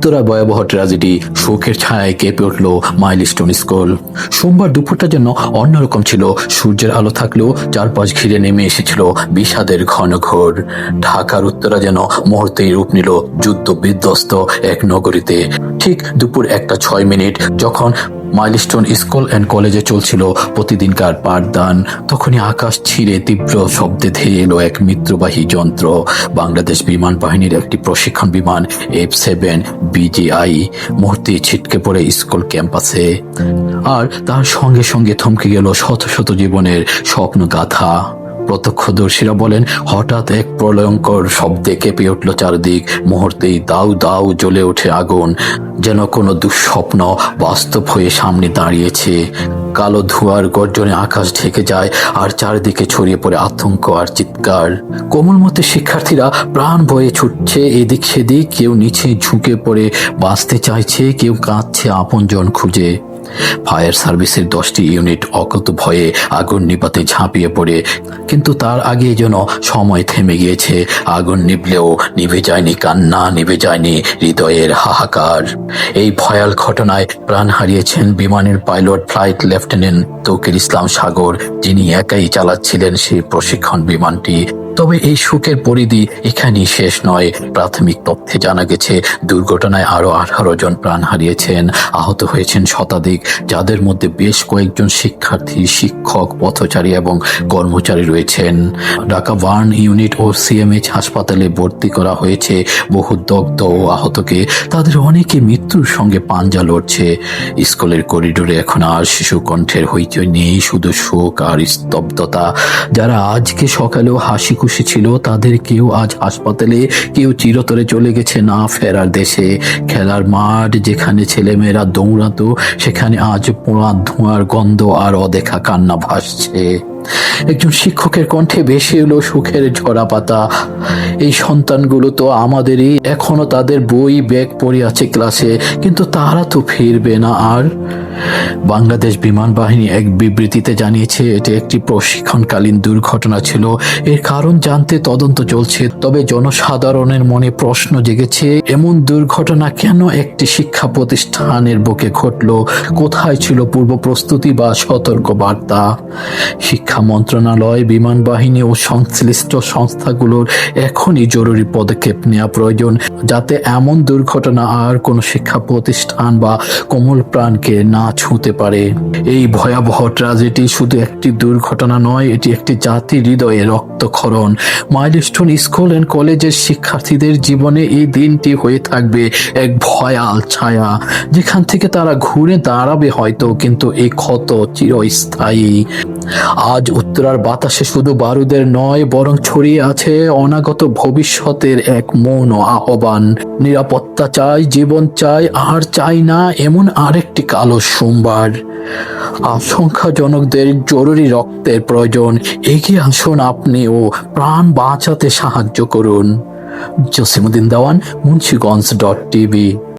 উত্তরা ভয়াবহ ট্র্যাজেডি শোকের ছায় কেঁপে উঠল মাইলস্টোন স্কুল। সোমবার দুপুরটা যেন অন্যরকম ছিল। সূর্যের আলো থাকলেও চারপাশ ঘিরে নেমে এসেছিল বিষাদের ঘন ঘোর। ঢাকার উত্তরা যেন মুহূর্তেই রূপ নিল যুদ্ধ বিধ্বস্ত এক নগরীতে। ঠিক দুপুর একটা ছয় মিনিট যখন মাইলস্টোন স্কুল অ্যান্ড কলেজে চলছিল প্রতিদিনকার পাঠদান। তখনই আকাশ ছিঁড়ে তীব্র শব্দে ধেয়ে এলো এক মিত্রবাহী যন্ত্র। বাংলাদেশ বিমান বাহিনীর একটি প্রশিক্ষণ বিমান, এফ সেভেন বিজিআই মুহূর্তে ছিটকে পড়ে স্কুল ক্যাম্পাসে। আর তার সঙ্গে সঙ্গে থমকে গেল শত শত জীবনের স্বপ্ন গাথা প্রত্যক্ষদর্শীরা বলেন, হঠাৎ এক প্রলয়ঙ্কর শব্দে কেঁপে উঠল চারদিক। মুহূর্তেই দাউ দাউ জ্বলে ওঠে আগুন, যেন কোনো দুঃস্বপ্ন বাস্তব হয়ে সামনে দাঁড়িয়েছে। কালো ধোঁয়ার গর্জনে আকাশ ঢেকে যায় আর চারিদিকে ছড়িয়ে পড়ে আতঙ্ক আর চিৎকার। কোমলমতে শিক্ষার্থীরা প্রাণ বয়ে ছুটছে, এদিক সেদিক কেউ নিচে ঝুঁকে পড়ে। বাঁচতে চাইছে, কেউ কাঁদছে আপনজন খুঁজে। ফায়ার সার্ভিসের দশটি ইউনিট অকত ভয়ে আগুন নিপাতে ঝাঁপিয়ে পড়ে। কিন্তু তার আগে যেন সময় থেমে গিয়েছে। আগুন নিভলেও নিভে যায়নি, কান্না নিভে যায়নি, হৃদয়ের হাহাকার। এই ভয়াল ঘটনায় প্রাণ হারিয়েছেন বিমানের pilot, flight lieutenant Touqir Islam Sagar, যিনি একাই চালাচ্ছিলেন সেই প্রশিক্ষণ বিমানটি। তবে এই সুখের পরিধি এখানেই শেষ নয়। প্রাথমিক তথ্যে জানা গেছে, দুর্ঘটনায় আরও আঠারো জন প্রাণ হারিয়েছেন। আহত হয়েছেন শতাধিক, যাদের মধ্যে বেশ কয়েকজন শিক্ষার্থী, শিক্ষক, পথচারী এবং কর্মচারী রয়েছেন। ঢাকা ওয়ান ইউনিট ও সিএমএইচ হাসপাতালে ভর্তি করা হয়েছে বহু দগ্ধ ও আহতকে। তাদের অনেকে মৃত্যুর সঙ্গে পাঞ্জা লড়ছে। স্কুলের করিডোরে এখন আর শিশু কণ্ঠের হইচই নেই, শুধু শোক আর স্তব্ধতা। যারা আজকে সকালেও হাসি খুশি ছিল, তাদের কেউ আজ হাসপাতালে, কেউ চিরতরে চলে গেছে না ফেরার দেশে। খেলার মাঠ যেখানে ছেলেমেয়েরা দৌড়াতো, সেখানে আজ পোড়া ধোঁয়ার গন্ধ আর অদেখা কান্না ভাসছে। একজন শিক্ষকের কণ্ঠে ভেসে এলো সুখের ঝরা পাতা। এই সন্তানগুলো তো আমাদেরই, এখনও তাদের বই, ব্যাগ পড়ে আছে ক্লাসে, কিন্তু তারা তো ফিরবে না আর বাংলাদেশ বিমান বাহিনী এক বিবৃতিতে জানিয়েছে, এটি একটি প্রশিক্ষণকালীন দুর্ঘটনা ছিল। এর কারণ জানতে তদন্ত চলছে, তবে জনসাধারণের মনে প্রশ্ন জেগেছে, এমন দুর্ঘটনা কেন একটি শিক্ষা প্রতিষ্ঠানের বুকে ঘটলো? কোথায় ছিল পূর্ব প্রস্তুতি বা সতর্ক বার্তা শিক্ষা মন্ত্রণালয়, বিমান বাহিনী ও সংশ্লিষ্ট সংস্থাগুলোর এখনই জরুরি পদক্ষেপ নেওয়া প্রয়োজন, যাতে এমন দুর্ঘটনা আর কোনো শিক্ষা প্রতিষ্ঠান বা কোমল প্রাণকে না ছুঁতে পারে। এই ভয়াবহ ট্রাজেডি শুধু একটি দুর্ঘটনা নয়, এটি একটি জাতির হৃদয়ে রক্তক্ষরণ। মাইলস্টোন স্কুল অ্যান্ড কলেজের শিক্ষার্থীদের জীবনে এই দিনটি হয়ে থাকবে এক ভয়াল ছায়া। যেখান থেকে তারা ঘুরে দাঁড়াবে হয়তো, কিন্তু এই ক্ষত চিরস্থায়ী। আজ উত্তরার বাতাসে শুধু বারুদের নয়, বরং ছড়িয়ে আছে অনাগত ভবিষ্যতের এক মৌন আহ্বান। নিরাপত্তা চাই, জীবন চাই, আর চাই না, এমন আরেকটি কালো সোমবার। আশঙ্কাজনকদের জরুরি রক্তের প্রয়োজন। এগিয়ে আসুন আপনি ও প্রাণ বাঁচাতে সাহায্য করুন। Jasimuddin Dewan, Munshiganj dot TV.